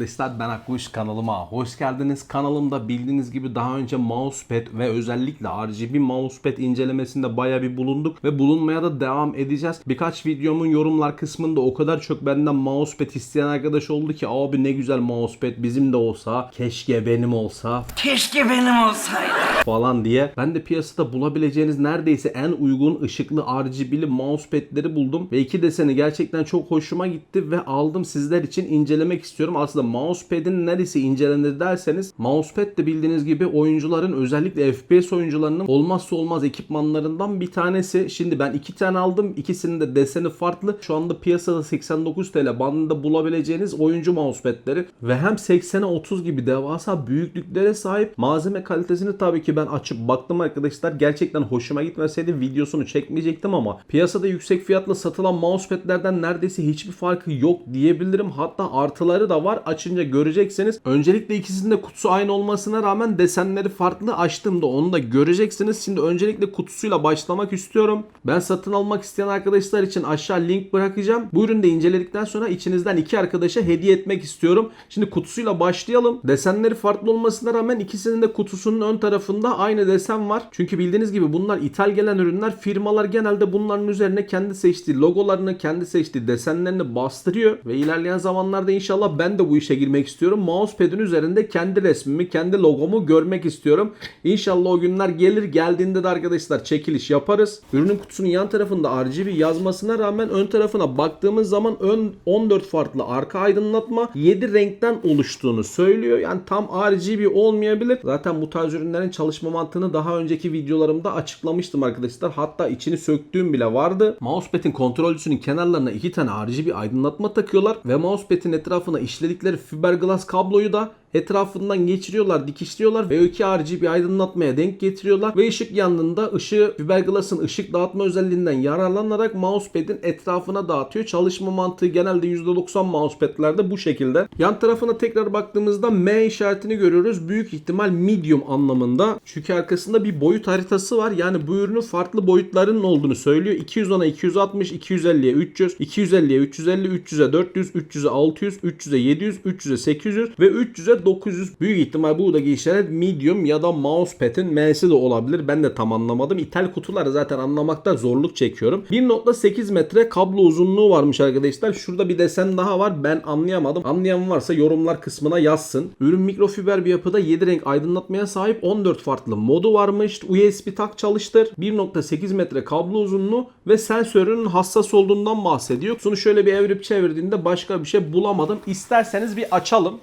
arkadaşlar ben Akkuş kanalıma hoş geldiniz. Kanalımda bildiğiniz gibi daha önce mousepad ve özellikle RGB mousepad incelemesinde baya bir bulunduk ve bulunmaya da devam edeceğiz. Birkaç videomun yorumlar kısmında o kadar çok benden mousepad isteyen arkadaş oldu ki abi ne güzel mousepad bizim de olsa keşke benim olsa Keşke benim olsaydı. falan diye. Ben de piyasada bulabileceğiniz neredeyse en uygun ışıklı RGB'li mousepad'leri buldum. Ve iki deseni gerçekten çok hoşuma gitti ve aldım sizler için incelemek istiyorum. Aslında mousepad'in neresi incelenir derseniz mousepad de bildiğiniz gibi oyuncuların özellikle FPS oyuncularının olmazsa olmaz ekipmanlarından bir tanesi. Şimdi ben iki tane aldım. İkisinin de deseni farklı. Şu anda piyasada 89 TL bandında bulabileceğiniz oyuncu mousepad'leri ve hem 80'e 30 gibi devasa büyüklüklere sahip malzeme kalitesini tabii ki ben açıp baktım arkadaşlar. Gerçekten hoşuma gitmeseydi videosunu çekmeyecektim ama piyasada yüksek fiyatla satılan mousepad'lerden neredeyse hiçbir farkı yok diyebilirim. Hatta artıları da var. Açınca göreceksiniz. Öncelikle ikisinin de kutusu aynı olmasına rağmen desenleri farklı. Açtığımda onu da göreceksiniz. Şimdi öncelikle kutusuyla başlamak istiyorum. Ben satın almak isteyen arkadaşlar için aşağı link bırakacağım. Bu ürünü de inceledikten sonra içinizden iki arkadaşa hediye etmek istiyorum. Şimdi kutusuyla başlayalım. Desenleri farklı olmasına rağmen ikisinin de kutusunun ön tarafında aynı desen var. Çünkü bildiğiniz gibi bunlar ithal gelen ürünler. Firmalar genelde bunların üzerine kendi seçtiği logolarını, kendi seçtiği desenlerini bastırıyor. Ve ilerleyen zamanlarda inşallah ben de bu işe girmek istiyorum. Mousepad'in üzerinde kendi resmimi, kendi logomu görmek istiyorum. İnşallah o günler gelir. Geldiğinde de arkadaşlar çekiliş yaparız. Ürünün kutusunun yan tarafında RGB yazmasına rağmen ön tarafına baktığımız zaman ön 14 farklı arka aydınlatma 7 renkten oluştuğunu söylüyor. Yani tam RGB olmayabilir. Zaten bu tarz ürünlerin çalışma mantığını daha önceki videolarımda açıklamıştım arkadaşlar. Hatta içini söktüğüm bile vardı. Mousepad'in kontrolcüsünün kenarlarına iki tane RGB aydınlatma takıyorlar ve mousepad'in etrafına işledikleri fiberglass kabloyu da etrafından geçiriyorlar, dikişliyorlar ve o iki RGB aydınlatmaya denk getiriyorlar ve ışık yandığında ışığı fiberglass'ın ışık dağıtma özelliğinden yararlanarak mousepad'in etrafına dağıtıyor. Çalışma mantığı genelde %90 mousepad'lerde bu şekilde. Yan tarafına tekrar baktığımızda M işaretini görüyoruz. Büyük ihtimal medium anlamında. Çünkü arkasında bir boyut haritası var. Yani bu ürünün farklı boyutlarının olduğunu söylüyor. 210'a 260, 250'ye 300, 250'ye 350, 300'e 400, 300'e 600, 300'e 700, 300'e 800 ve 300'e 900 büyük ihtimal buradaki işaret medium ya da mousepad'in M'si de olabilir. Ben de tam anlamadım. İthal kutuları zaten anlamakta zorluk çekiyorum. 1.8 metre kablo uzunluğu varmış arkadaşlar. Şurada bir desen daha var. Ben anlayamadım. Anlayan varsa yorumlar kısmına yazsın. Ürün mikrofiber bir yapıda 7 renk aydınlatmaya sahip 14 farklı modu varmış. USB tak çalıştır. 1.8 metre kablo uzunluğu ve sensörünün hassas olduğundan bahsediyor. Bunu şöyle bir evirip çevirdiğinde başka bir şey bulamadım. İsterseniz bir açalım.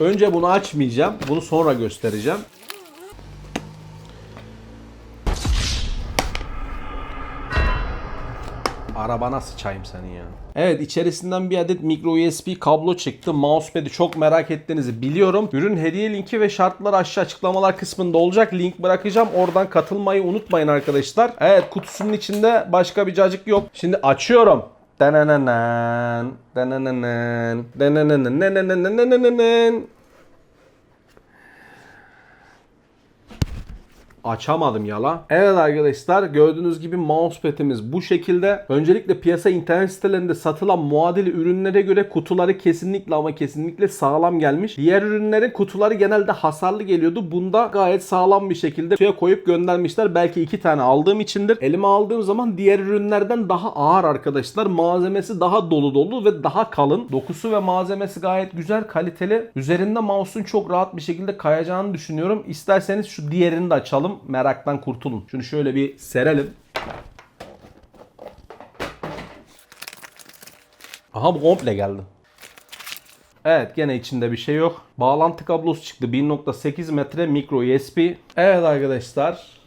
Önce bunu açmayacağım. Bunu sonra göstereceğim. Arabana sıçayım seni ya. Evet içerisinden bir adet micro USB kablo çıktı. Mousepad'i çok merak ettiğinizi biliyorum. Ürün hediye linki ve şartlar aşağı açıklamalar kısmında olacak. Link bırakacağım. Oradan katılmayı unutmayın arkadaşlar. Evet kutusunun içinde başka bir cacık yok. Şimdi açıyorum. Denenenen, denenenen, denenenen, açamadım yala. Evet arkadaşlar gördüğünüz gibi mousepad'imiz bu şekilde. Öncelikle piyasa internet sitelerinde satılan muadili ürünlere göre kutuları kesinlikle ama kesinlikle sağlam gelmiş. Diğer ürünlerin kutuları genelde hasarlı geliyordu. Bunda gayet sağlam bir şekilde suya koyup göndermişler. Belki iki tane aldığım içindir. Elime aldığım zaman diğer ürünlerden daha ağır arkadaşlar. Malzemesi daha dolu dolu ve daha kalın. Dokusu ve malzemesi gayet güzel, kaliteli. Üzerinde mouse'un çok rahat bir şekilde kayacağını düşünüyorum. İsterseniz şu diğerini de açalım. Meraktan kurtulun. Şunu şöyle bir serelim. Aha bu komple geldi. Evet gene içinde bir şey yok. Bağlantı kablosu çıktı. 1.8 metre micro USB. Evet arkadaşlar.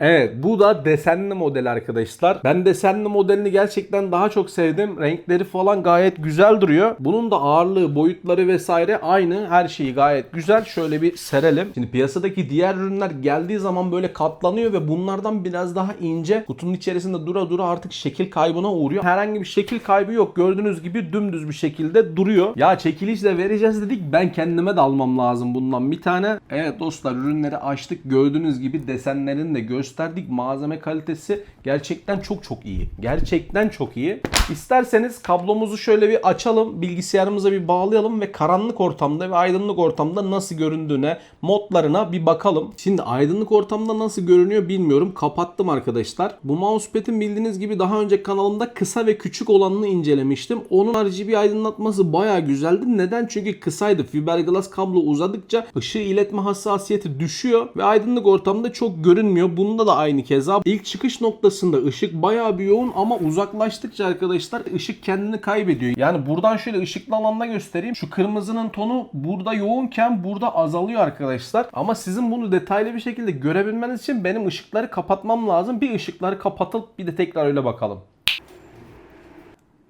Evet bu da desenli model arkadaşlar. Ben desenli modelini gerçekten daha çok sevdim. Renkleri falan gayet güzel duruyor. Bunun da ağırlığı, boyutları vesaire aynı. Her şeyi gayet güzel. Şöyle bir serelim. Şimdi piyasadaki diğer ürünler geldiği zaman böyle katlanıyor ve bunlardan biraz daha ince. Kutunun içerisinde dura dura artık şekil kaybına uğruyor. Herhangi bir şekil kaybı yok. Gördüğünüz gibi dümdüz bir şekilde duruyor. Ya çekilişle vereceğiz dedik. Ben kendime de almam lazım bundan bir tane. Evet dostlar ürünleri açtık. Gördüğünüz gibi desenlerini de gösterdik. Malzeme kalitesi gerçekten çok çok iyi. Gerçekten çok iyi. İsterseniz kablomuzu şöyle bir açalım. Bilgisayarımıza bir bağlayalım ve karanlık ortamda ve aydınlık ortamda nasıl göründüğüne, modlarına bir bakalım. Şimdi aydınlık ortamda nasıl görünüyor bilmiyorum. Kapattım arkadaşlar. Bu mousepad'in bildiğiniz gibi daha önce kanalımda kısa ve küçük olanını incelemiştim. Onun RGB aydınlatması baya güzeldi. Neden? Çünkü kısaydı. Fiberglass kablo uzadıkça ışığı iletme hassasiyeti düşüyor ve aydınlık ortamda çok görünmüyor. Bunda da aynı keza. İlk çıkış noktasında ışık baya bir yoğun ama uzaklaştıkça arkadaşlar ışık kendini kaybediyor. Yani buradan şöyle ışıklı alanda göstereyim. Şu kırmızının tonu burada yoğunken burada azalıyor arkadaşlar. Ama sizin bunu detaylı bir şekilde görebilmeniz için benim ışıkları kapatmam lazım. Bir ışıkları kapatıp bir de tekrar öyle bakalım.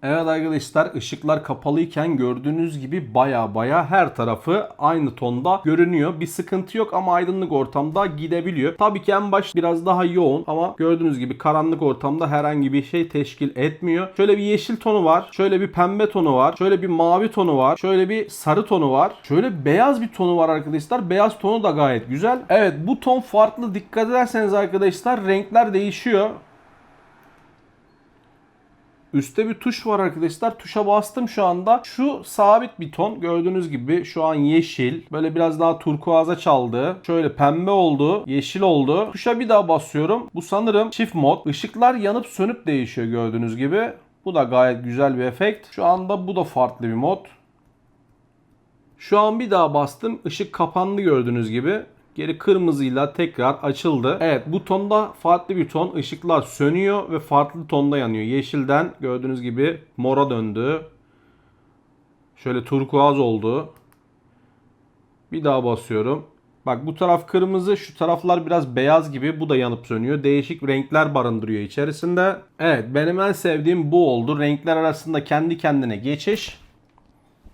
Evet arkadaşlar ışıklar kapalıyken gördüğünüz gibi baya baya her tarafı aynı tonda görünüyor. Bir sıkıntı yok ama aydınlık ortamda gidebiliyor. Tabii ki en baş biraz daha yoğun ama gördüğünüz gibi karanlık ortamda herhangi bir şey teşkil etmiyor. Şöyle bir yeşil tonu var. Şöyle bir pembe tonu var. Şöyle bir mavi tonu var. Şöyle bir sarı tonu var. Şöyle beyaz bir tonu var arkadaşlar. Beyaz tonu da gayet güzel. Evet bu ton farklı. Dikkat ederseniz arkadaşlar renkler değişiyor. Üstte bir tuş var arkadaşlar. Tuşa bastım şu anda. Şu sabit bir ton. Gördüğünüz gibi şu an yeşil. Böyle biraz daha turkuaza çaldı. Şöyle pembe oldu. Yeşil oldu. Tuşa bir daha basıyorum. Bu sanırım çift mod. Işıklar yanıp sönüp değişiyor gördüğünüz gibi. Bu da gayet güzel bir efekt. Şu anda bu da farklı bir mod. Şu an bir daha bastım. Işık kapandı gördüğünüz gibi. Geri kırmızıyla tekrar açıldı. Evet bu tonda farklı bir ton. Işıklar sönüyor ve farklı tonda yanıyor. Yeşilden gördüğünüz gibi mora döndü. Şöyle turkuaz oldu. Bir daha basıyorum. Bak bu taraf kırmızı, şu taraflar biraz beyaz gibi. Bu da yanıp sönüyor. Değişik renkler barındırıyor içerisinde. Evet benim en sevdiğim bu oldu. Renkler arasında kendi kendine geçiş.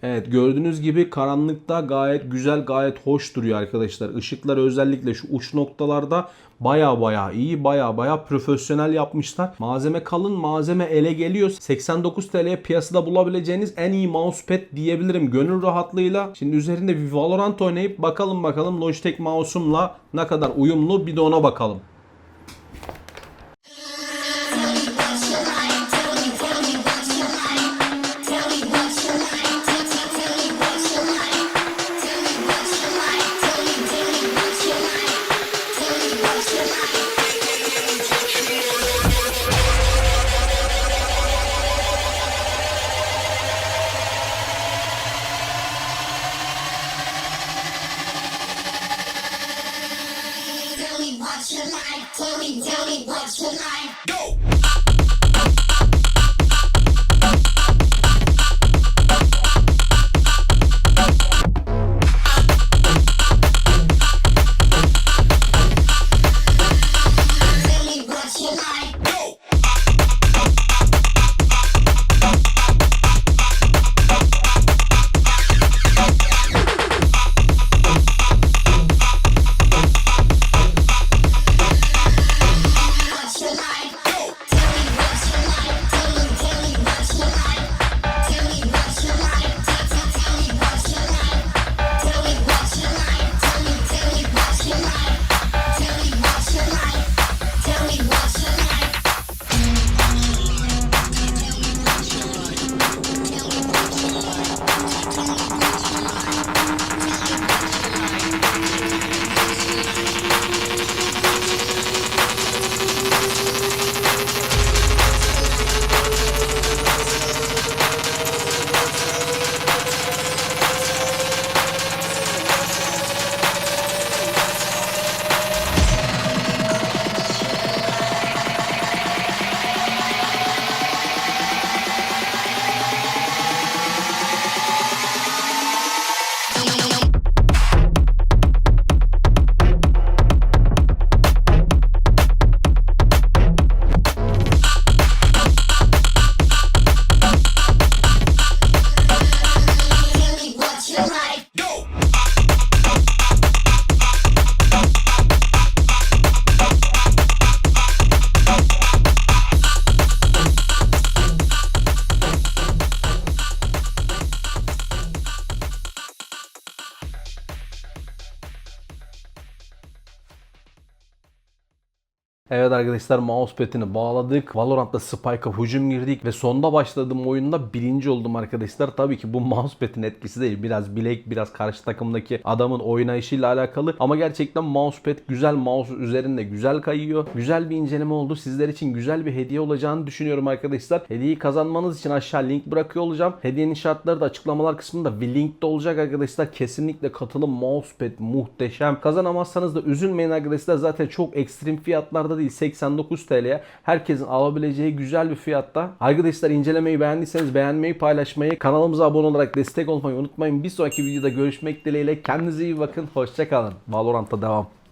Evet gördüğünüz gibi karanlıkta gayet güzel gayet hoş duruyor arkadaşlar. Işıklar özellikle şu uç noktalarda baya baya iyi baya baya profesyonel yapmışlar. Malzeme kalın malzeme ele geliyor. 89 TL'ye piyasada bulabileceğiniz en iyi mousepad diyebilirim gönül rahatlığıyla. Şimdi üzerinde bir Valorant oynayıp bakalım bakalım Logitech mouse'umla ne kadar uyumlu bir de ona bakalım. what's your life? Tell me, tell me, what's your life? Go! Arkadaşlar mousepad'ini bağladık. Valorant'ta Spike'a hücum girdik ve sonda başladığım oyunda birinci oldum arkadaşlar. Tabii ki bu mousepad'in etkisi değil. Biraz bilek, biraz karşı takımdaki adamın oynayışıyla alakalı. Ama gerçekten mousepad güzel mouse üzerinde güzel kayıyor. Güzel bir inceleme oldu. Sizler için güzel bir hediye olacağını düşünüyorum arkadaşlar. Hediyeyi kazanmanız için aşağı link bırakıyor olacağım. Hediyenin şartları da açıklamalar kısmında bir link de olacak arkadaşlar. Kesinlikle katılın. Mousepad muhteşem. Kazanamazsanız da üzülmeyin arkadaşlar. Zaten çok ekstrem fiyatlarda değil. 89 TL'ye herkesin alabileceği güzel bir fiyatta. Arkadaşlar incelemeyi beğendiyseniz beğenmeyi, paylaşmayı, kanalımıza abone olarak destek olmayı unutmayın. Bir sonraki videoda görüşmek dileğiyle. Kendinize iyi bakın. Hoşçakalın. Valorant'ta devam.